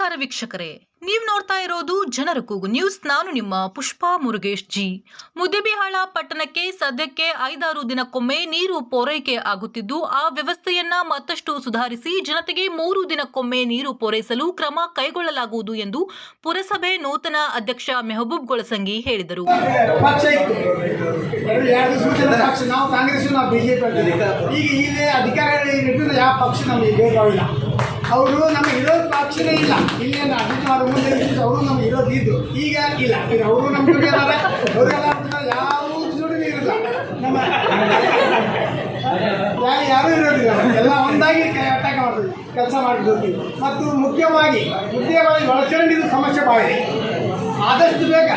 ನಮಸ್ಕಾರ ವೀಕ್ಷಕರೇ. ನೀವು ನೋಡ್ತಾ ಇರೋದು ಜನರ ಕೂಗು ನ್ಯೂಸ್. ನಾನು ನಿಮ್ಮ ಪುಷ್ಪಾ ಮುರುಗೇಶ್ ಜಿ. ಮುದ್ದೇಬಿಹಾಳ ಪಟ್ಟಣಕ್ಕೆ ಸದ್ಯಕ್ಕೆ ಐದಾರು ದಿನಕ್ಕೊಮ್ಮೆ ನೀರು ಪೂರೈಕೆ ಆಗುತ್ತಿದ್ದು, ಆ ವ್ಯವಸ್ಥೆಯನ್ನ ಮತ್ತಷ್ಟು ಸುಧಾರಿಸಿ ಜನತೆಗೆ ಮೂರು ದಿನಕ್ಕೊಮ್ಮೆ ನೀರು ಪೂರೈಸಲು ಕ್ರಮ ಕೈಗೊಳ್ಳಲಾಗುವುದು ಎಂದು ಪುರಸಭೆ ನೂತನ ಅಧ್ಯಕ್ಷ ಮೆಹಬೂಬ್ ಗೊಳಸಂಗಿ ಹೇಳಿದರು. ಈಗ ಅವರು ನಮಗೆ ಇರೋದು ಪಕ್ಷನೇ ಇಲ್ಲ. ಇಲ್ಲೇ ಅಜಿತ್ ಮುಂದೆ ಅವರು ನಮ್ಗೆ ಇರೋದು ಇದ್ದು. ಈಗ ಇಲ್ಲ. ಈಗ ಅವರು ನಮ್ಮ ಇದ್ದಾರೆ. ಅವರೆಲ್ಲ ಯಾವ ಜೋಡಿನೂ ಇರಲ್ಲ. ನಮ್ಮ ಯಾರು ಇರೋದಿಲ್ಲ. ಎಲ್ಲ ಒಂದಾಗಿ ಅಟ್ಯಾಕ್ ಮಾಡ್ತೀವಿ ಕೆಲಸ ಮಾಡ್ತೀವಿ ಮತ್ತು ಮುಖ್ಯವಾಗಿ ಮುಖ್ಯವಾಗಿ ಒಳಚರಂಡಿದು ಸಮಸ್ಯೆ ಭಾಳ ಆದಷ್ಟು ಬೇಗ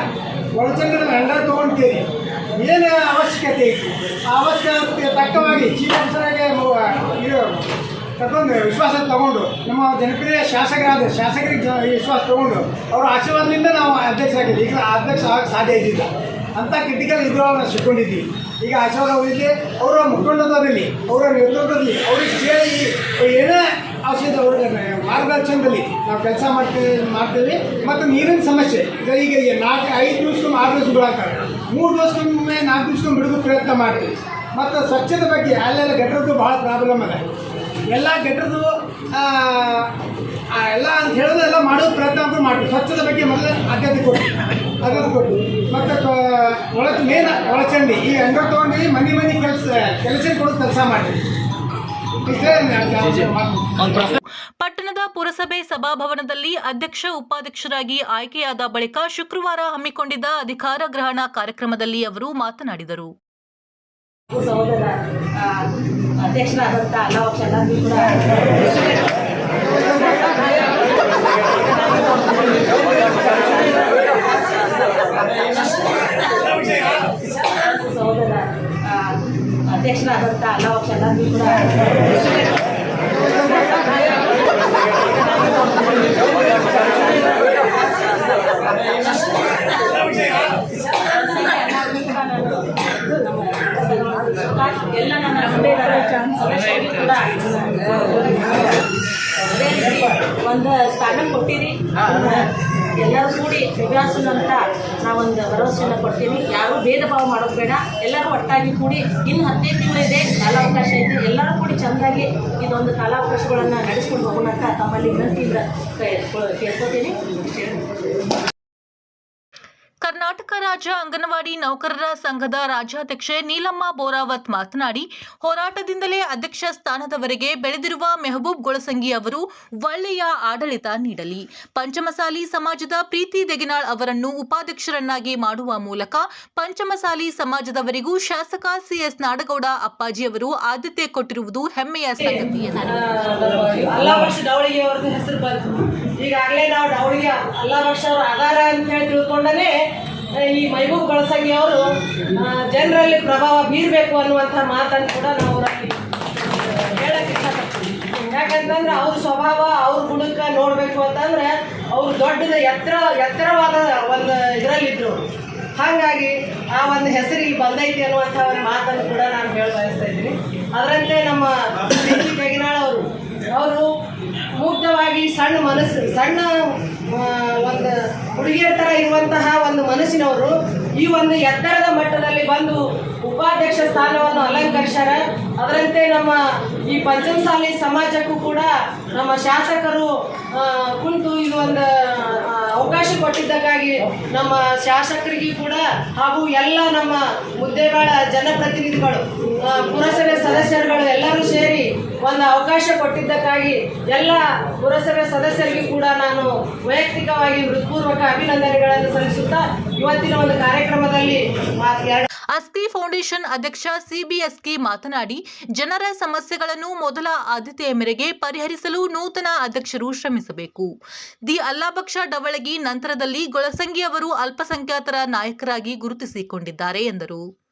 ಒಳಚಂದ್ರದ ಹಂಡ್ರೆಡ್ ತೊಗೊಂತೀರಿ ಏನು ಅವಶ್ಯಕತೆ ಇತ್ತು ಆ ಅವಶ್ಯಕತೆ ತಕ್ಕವಾಗಿ ಚೀಫ್ ಇದು ತಗೊಂಡು, ವಿಶ್ವಾಸ ತಗೊಂಡು. ನಮ್ಮ ಜನಪ್ರಿಯ ಶಾಸಕರಾದ ಶಾಸಕರಿಗೆ ವಿಶ್ವಾಸ ತಗೊಂಡು. ಅವರ ಆಶೀರ್ವಾದದಿಂದ ನಾವು ಅಧ್ಯಕ್ಷರಾಗಿದ್ದೀವಿ ಈಗ ಅಧ್ಯಕ್ಷ ಆಗಕ್ಕೆ ಸಾಧ್ಯ ಇದ್ದಿಲ್ಲ. ಅಂಥ ಕ್ರಿಟಿಕಲ್ ಇದ್ರೊಳಗೆ ನಾವು ಸಿಕ್ಕೊಂಡಿದ್ದೀವಿ ಈಗ ಆಶೀರ್ವಾದ ಅವರಿಗೆ ಅವರ ಮುಖಂಡದಲ್ಲಿ ಅವರ ನೇತೃತ್ವದಲ್ಲಿ ಅವ್ರಿಗೆ ಕೇಳಿ ಏನೇ ಅವಶ್ಯಕತೆ ಅವ್ರಿಗೆ ಮಾರ್ಗದರ್ಶನದಲ್ಲಿ ನಾವು ಕೆಲಸ ಮಾಡ್ತೇವೆ ಮಾಡ್ತೇವೆ. ಮತ್ತು ನೀರಿನ ಸಮಸ್ಯೆ. ಈಗ ಈಗ ನಾಲ್ಕು ಐದು ದಿವಸಕ್ಕೊಮ್ಮೆ, ಆರು ದಿವಸ ಬಿಡಾಕ್ತಾರೆ ಮೂರು ದಿವಸಕ್ಕೊಮ್ಮೆ, ನಾಲ್ಕು ದಿವಸಕ್ಕೊಮ್ಮೆ ಬಿಡೋದು ಪ್ರಯತ್ನ ಮಾಡ್ತೀವಿ. ಮತ್ತು ಸ್ವಚ್ಛತೆ ಬಗ್ಗೆ ಅಲ್ಲೆಲ್ಲ ಗಟ್ಟರದ್ದು ಭಾಳ ಪ್ರಾಬ್ಲಮ್ ಅದ. ಎಲ್ಲ ಗಟ್ಟರದು ಎಲ್ಲ ಅಂತ ಹೇಳೋದು ಎಲ್ಲ ಮಾಡೋ ಪ್ರಯತ್ನ ಅಂತ ಮಾಡ್ತೀವಿ. ಸ್ವಚ್ಛದ ಬಗ್ಗೆ ಮೊದಲು ಆದ್ಯತೆ ಕೊಟ್ಟು ಆದ್ಯತೆ ಕೊಟ್ಟು ಮತ್ತು ಒಳ ಮೇನ್ ಒಳಚಂಡಿ. ಈ ಅಂಗ ತೊಗೊಂಡು ಮನೆ ಮನೆ ಕೆಲಸ ಕೆಲಸ ಕೊಡೋ ಕೆಲಸ ಮಾಡ್ತೀವಿ. ಪಟ್ಟಣದ ಪುರಸಭೆ ಸಭಾಭವನದಲ್ಲಿ ಅಧ್ಯಕ್ಷ ಉಪಾಧ್ಯಕ್ಷರಾಗಿ ಆಯ್ಕೆಯಾದ ಬಳಿಕ ಶುಕ್ರವಾರ ಹಮ್ಮಿಕೊಂಡಿದ್ದ ಅಧಿಕಾರ ಗ್ರಹಣ ಕಾರ್ಯಕ್ರಮದಲ್ಲಿ ಅವರು ಮಾತನಾಡಿದರು. ಅಧ್ಯಕ್ಷರಾದಂಥ ಅಲ್ಲಾವಕ್ಷ ಎಲ್ಲರಿಗೂ ಕೂಡ ಸಹೋದರ ಆ, ಅಧ್ಯಕ್ಷರಾದಂಥ ಅಲ್ಲಾವಕ್ಷ ಎಲ್ಲರಿಗೂ ಕೂಡ ಎಲ್ಲ ನನ್ನ ಸಂವೇದರ ಸದಸ್ಯರಿಗೂ ಕೂಡ ಅದೇ ರೀತಿ ಒಂದು ಸ್ಥಾನ ಕೊಟ್ಟಿರಿ. ಎಲ್ಲರೂ ಕೂಡಿ ವಿಭಾಸನ ಅಂತ ನಾವೊಂದು ಭರವಸೆಯನ್ನು ಕೊಡ್ತೀನಿ ಯಾರು ಭೇದ ಭಾವ ಮಾಡೋದು ಬೇಡ. ಎಲ್ಲರೂ ಒಟ್ಟಾಗಿ ಕೂಡಿ ಇನ್ನು ಹದಿನೈದು ತಿಂಗಳಿದೆ ಕಾಲಾವಕಾಶ ಇದೆ. ಎಲ್ಲರೂ ಕೂಡಿ ಚೆಂದಾಗಿ ಇದೊಂದು ಕಾಲಾವಕಾಶಗಳನ್ನು ನಡೆಸ್ಕೊಂಡು ಹೋಗೋಣ ಅಂತ ತಮ್ಮಲ್ಲಿ ವಿನಂತಿಯಿಂದ ಕೇಳ್ಕೊತೀನಿ. ರಾಜ್ಯ ಅಂಗನವಾಡಿ ನೌಕರರ ಸಂಘದ ರಾಜ್ಯಾಧ್ಯಕ್ಷೆ ನೀಲಮ್ಮ ಬೋರಾವತ್ ಮಾತನಾಡಿ, ಹೋರಾಟದಿಂದಲೇ ಅಧ್ಯಕ್ಷ ಸ್ಥಾನದವರೆಗೆ ಬೆಳೆದಿರುವ ಮೆಹಬೂಬ್ ಗೊಳಸಂಗಿ ಅವರು ಒಳ್ಳೆಯ ಆಡಳಿತ ನೀಡಲಿ. ಪಂಚಮಸಾಲಿ ಸಮಾಜದ ಪ್ರೀತಿ ದೆಗಿನಾಳ್ ಅವರನ್ನು ಉಪಾಧ್ಯಕ್ಷರನ್ನಾಗಿ ಮಾಡುವ ಮೂಲಕ ಪಂಚಮಸಾಲಿ ಸಮಾಜದವರಿಗೂ ಶಾಸಕ ಸಿಎಸ್ ನಾಡಗೌಡ ಅಪ್ಪಾಜಿ ಅವರು ಆದ್ಯತೆ ಕೊಟ್ಟಿರುವುದು ಹೆಮ್ಮೆಯ ಸಂಗತಿ ಈಗಾಗಲೇ ನಾವು ಡೌಳಿಗೆ ಎಲ್ಲ ವರ್ಷ ಅವರು ಆಧಾರ ಅಂತ ಹೇಳಿ ತಿಳ್ಕೊಂಡೇ ಈ ಮೈಬೂಬ್ ಬಳಸಂಗಿ ಅವರು ಜನರಲ್ಲಿ ಪ್ರಭಾವ ಬೀರಬೇಕು ಅನ್ನುವಂಥ ಮಾತನ್ನು ಕೂಡ ನಾವು ಅವರಲ್ಲಿ ಹೇಳಕ್ಕೆ ಇಷ್ಟಪಡ್ತೀವಿ. ಯಾಕಂತಂದ್ರೆ ಅವ್ರ ಸ್ವಭಾವ, ಅವ್ರ ಗುಣಕ್ಕೆ ನೋಡಬೇಕು ಅಂತಂದ್ರೆ ಅವ್ರು ದೊಡ್ಡದ ಎತ್ತರ, ಎತ್ತರವಾದ ಒಂದು ಇದರಲ್ಲಿದ್ದರು ಹಾಗಾಗಿ ಆ ಒಂದು ಹೆಸರಿಗೆ ಬಂದೈತಿ ಅನ್ನುವಂಥ ಒಂದು ಮಾತನ್ನು ಕೂಡ ನಾನು ಹೇಳ ಬಯಸ್ತಾ ಇದ್ದೀನಿ. ಅದರಂತೆ ನಮ್ಮ ಬೆಗಿನಾಳ್ ಅವರು ಅವರು ಮುಗ್ಧವಾಗಿ ಸಣ್ಣ ಮನಸ್ಸು, ಸಣ್ಣ ಒಂದು ಹುಡುಗಿಯರ ಥರ ಇರುವಂತಹ ಒಂದು ಈ ಒಂದು ಎತ್ತರದ ಮಟ್ಟದಲ್ಲಿ ಬಂದು ಉಪಾಧ್ಯಕ್ಷ ಸ್ಥಾನವನ್ನು ಅಲಂಕರಿಸ್ಯಾರ. ಅದರಂತೆ ನಮ್ಮ ಈ ಪಂಚಮಸಾಲಿ ಸಮಾಜಕ್ಕೂ ಕೂಡ ನಮ್ಮ ಶಾಸಕರು ಕುಂತು ಇದು ಒಂದು ಅವಕಾಶ ಕೊಟ್ಟಿದ್ದಕ್ಕಾಗಿ ನಮ್ಮ ಶಾಸಕರಿಗೂ ಕೂಡ ಹಾಗೂ ಎಲ್ಲ ನಮ್ಮ ಮುದ್ದೆಗಳ ಜನಪ್ರತಿನಿಧಿಗಳು ಪುರಸಭೆ ಸದಸ್ಯರುಗಳು ಎಲ್ಲರೂ ಸೇರಿ ಒಂದು ಅವಕಾಶ ಕೊಟ್ಟಿದ್ದಕ್ಕಾಗಿ ಎಲ್ಲ ಪುರಸಭೆ ಸದಸ್ಯರಿಗೂ ಕೂಡ ನಾನು ವೈಯಕ್ತಿಕವಾಗಿ ಹೃತ್ಪೂರ್ವಕ ಅಭಿನಂದನೆಗಳನ್ನು ಸಲ್ಲಿಸುತ್ತಾ ಇವತ್ತಿನ ಒಂದು ಕಾರ್ಯಕ್ರಮದಲ್ಲಿ ಅಸ್ಕಿ ಫೌಂಡೇಶನ್ ಅಧ್ಯಕ್ಷ ಸಿಬಿಎಸ್ಕಿ ಮಾತನಾಡಿ, ಜನರ ಸಮಸ್ಯೆಗಳನ್ನು ಮೊದಲ ಆದ್ಯತೆಯ ಮೇರೆಗೆ ಪರಿಹರಿಸಲು ನೂತನ ಅಧ್ಯಕ್ಷರು ಶ್ರಮಿಸಬೇಕು. ದಿ ಅಲ್ಲಾಬಕ್ಷ ಡವಳಗಿ ನಂತರದಲ್ಲಿ ಗೊಳಸಂಗಿ ಅವರು ಅಲ್ಪಸಂಖ್ಯಾತರ ನಾಯಕರಾಗಿ ಗುರುತಿಸಿಕೊಂಡಿದ್ದಾರೆ ಎಂದರು.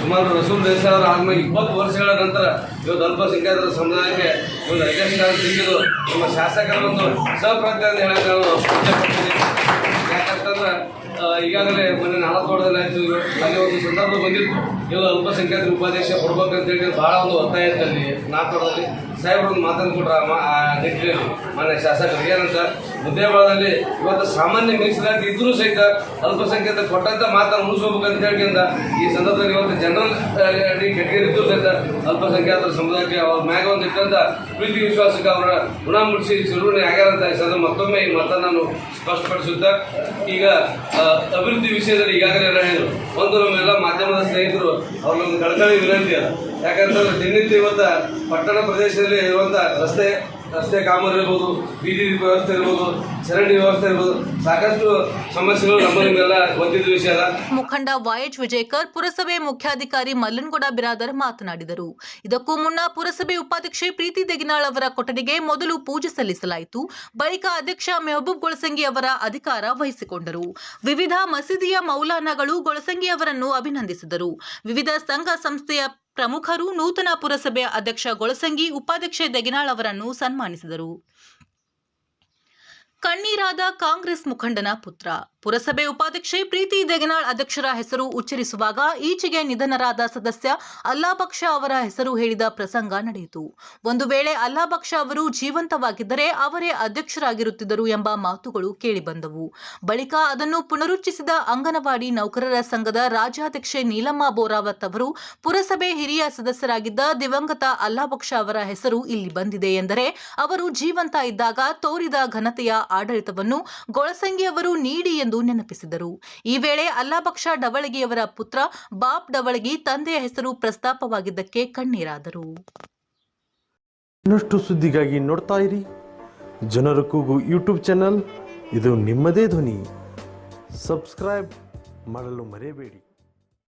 ಸುಮಾರು ರಸೂಲ್ ದೇಸಾಯಿ ಅವರ ಆದ್ಮೇಲೆ ಇಪ್ಪತ್ತು ವರ್ಷಗಳ ನಂತರ ಇವತ್ತು ಅಲ್ಪಸಂಖ್ಯಾತರ ಸಮುದಾಯಕ್ಕೆ ಒಂದು ಸ್ಥಾನ ಸಿಕ್ಕಿದ್ದು ನಮ್ಮ ಶಾಸಕರ ಒಂದು ಸಪ್ರಜ್ಞೆ ಅಂತ ಹೇಳಕ್ಕೆ ನಾನು ಯಾಕಂತಂದ್ರೆ ಈಗಾಗಲೇ ಮೊನ್ನೆ ನಾಲ್ಕೋಡದಲ್ಲಿ ಆಯಿತು. ಅಲ್ಲಿ ಒಂದು ಸಂದರ್ಭ ಬಂದಿತ್ತು. ಇವತ್ತು ಅಲ್ಪಸಂಖ್ಯಾತರ ಉಪಾಧ್ಯಕ್ಷ ಕೊಡ್ಬೇಕಂತ ಹೇಳಿ ಭಾಳ ಒಂದು ಒತ್ತಾಯ ಇತ್ತು ಅಲ್ಲಿ ನಾಲ್ಕೋಡದಲ್ಲಿ ಸಾಹೇಬ್ರೊಂದು ಮಾತನ್ನು ಕೊಟ್ರ ಆ ನಿಟ್ಟಿನಲ್ಲಿ ಮಾನ್ಯ ಶಾಸಕರು ಏನಂತ ಮುದ್ದೇಬಾಳದಲ್ಲಿ ಇವತ್ತು ಸಾಮಾನ್ಯ ಮೀಸಲಾತಿ ಇದ್ರೂ ಸಹಿತ ಅಲ್ಪಸಂಖ್ಯಾತ ಕೊಟ್ಟಂತ ಮಾತನ್ನು ಉಳಿಸ್ಕೋಬೇಕಂತ ಹೇಳ್ಕೊಂಡ ಈ ಸಂದರ್ಭದಲ್ಲಿ ಇವತ್ತು ಜನರಲ್ ಕೆಟಗರಿ ಇದ್ರೂ ಸಹಿತ ಅಲ್ಪಸಂಖ್ಯಾತರ ಸಮುದಾಯಕ್ಕೆ ಅವ್ರ ಮ್ಯಾಗ ಒಂದು ಇಟ್ಟಂತ ಪ್ರೀತಿ ವಿಶ್ವಾಸಕ್ಕೆ ಅವರ ಗುಣ ಮುಡಿಸಿ ಚಿರುಣಿ ಆಗ್ಯಾರಂತ ಸಂದರ್ಭ ಮತ್ತೊಮ್ಮೆ ಈ ಮತ ನಾನು ಸ್ಪಷ್ಟಪಡಿಸುತ್ತಾ, ಈಗ ಅಭಿವೃದ್ಧಿ ವಿಷಯದಲ್ಲಿ ಈಗಾಗಲೇ ಹೇಳಿದರು. ಒಂದು ನಮ್ಮೆಲ್ಲ ಮಾಧ್ಯಮದ ಸ್ನೇಹಿತರು ಅವ್ರನ್ನೊಂದು ಕಳಕಳಿ ವಿನಂತಿ ಅದ ಯಾಕಂತಂದ್ರೆ ದಿನನಿತ್ಯ ಇವತ್ತ ಪಟ್ಟಣ ಪ್ರದೇಶದಲ್ಲಿ ಇರುವಂಥ ರಸ್ತೆ ರಸ್ತೆ ಕಾಮಗಾರಿ ಇರ್ಬೋದು ಬೀದಿ ವ್ಯವಸ್ಥೆ ಇರ್ಬೋದು ಚರಂಡಿ ವ್ಯವಸ್ಥೆ ಸಾಕಷ್ಟು ಸಮಸ್ಯೆಗಳು ಗೊತ್ತಿದ್ದ ವಿಷಯ ಮುಖಂಡ ವೈಎಚ್ ವಿಜಯಕರ್ ಪುರಸಭೆ ಮುಖ್ಯಾಧಿಕಾರಿ ಮಲ್ಲನ್ಗೌಡ ಬಿರಾದರ್ ಮಾತನಾಡಿದರು. ಇದಕ್ಕೂ ಮುನ್ನ ಪುರಸಭೆ ಉಪಾಧ್ಯಕ್ಷೆ ಪ್ರೀತಿ ದೆಗಿನಾಳ್ ಅವರ ಕೊಠಡಿಗೆ ಮೊದಲು ಪೂಜೆ ಸಲ್ಲಿಸಲಾಯಿತು. ಬಳಿಕ ಅಧ್ಯಕ್ಷ ಮೆಹಬೂಬ್ ಗೊಳಸಂಗಿ ಅವರ ಅಧಿಕಾರ ವಹಿಸಿಕೊಂಡರು. ವಿವಿಧ ಮಸೀದಿಯ ಮೌಲಾನಗಳು ಗೊಳಸಂಗಿ ಅವರನ್ನು ಅಭಿನಂದಿಸಿದರು. ವಿವಿಧ ಸಂಘ ಸಂಸ್ಥೆಯ ಪ್ರಮುಖರು ನೂತನ ಪುರಸಭೆ ಅಧ್ಯಕ್ಷ ಗೊಳಸಂಗಿ, ಉಪಾಧ್ಯಕ್ಷೆ ದೆಗಿನಾಳ್ ಅವರನ್ನು ಸನ್ಮಾನಿಸಿದರು. ಕಣ್ಣೀರಾದ ಕಾಂಗ್ರೆಸ್ ಮುಖಂಡನ ಪುತ್ರ. ಪುರಸಭೆ ಉಪಾಧ್ಯಕ್ಷೆ ಪ್ರೀತಿ ದೇಗನಾಳ್ ಅಧ್ಯಕ್ಷರ ಹೆಸರು ಉಚ್ಚರಿಸುವಾಗ ಈಚೆಗೆ ನಿಧನರಾದ ಸದಸ್ಯ ಅಲ್ಲಾಬಕ್ಷ ಅವರ ಹೆಸರು ಹೇಳಿದ ಪ್ರಸಂಗ ನಡೆಯಿತು. ಒಂದು ವೇಳೆ ಅಲ್ಲಾಬಕ್ಷ ಅವರು ಜೀವಂತವಾಗಿದ್ದರೆ ಅವರೇ ಅಧ್ಯಕ್ಷರಾಗಿರುತ್ತಿದ್ದರು ಎಂಬ ಮಾತುಗಳು ಕೇಳಿಬಂದವು. ಬಳಿಕ ಅದನ್ನು ಪುನರುಚ್ಚಿಸಿದ ಅಂಗನವಾಡಿ ನೌಕರರ ಸಂಘದ ರಾಜ್ಯಾಧ್ಯಕ್ಷೆ ನೀಲಮ್ಮ ಬೋರಾವತ್ ಅವರು, ಪುರಸಭೆ ಹಿರಿಯ ಸದಸ್ಯರಾಗಿದ್ದ ದಿವಂಗತ ಅಲ್ಲಾಬಕ್ಷ ಅವರ ಹೆಸರು ಇಲ್ಲಿ ಬಂದಿದೆ ಎಂದರೆ ಅವರು ಜೀವಂತ ಇದ್ದಾಗ ತೋರಿದ ಘನತೆಯ ಆಡಳಿತವನ್ನು ಗೊಳಸಂಗಿ ಅವರು ನೀಡಿ ಎಂದು ನೆನಪಿಸಿದರು. ಈ ವೇಳೆ ಅಲ್ಲಾಬಕ್ಷ ಡವಳಗಿಯವರ ಪುತ್ರ ಬಾಪ್ ಡವಳಗಿ ತಂದೆಯ ಹೆಸರು ಪ್ರಸ್ತಾಪವಾಗಿದ್ದಕ್ಕೆ ಕಣ್ಣೀರಾದರು. ಇನ್ನಷ್ಟು ಸುದ್ದಿಗಾಗಿ ನೋಡ್ತಾ ಇರಿ. ಜನರ ಕೂಗು ಯೂಟ್ಯೂಬ್ ಚಾನಲ್. ಇದು ನಿಮ್ಮದೇ ಧ್ವನಿ. ಸಬ್ಸ್ಕ್ರೈಬ್ ಮಾಡಲು ಮರೆಯಬೇಡಿ.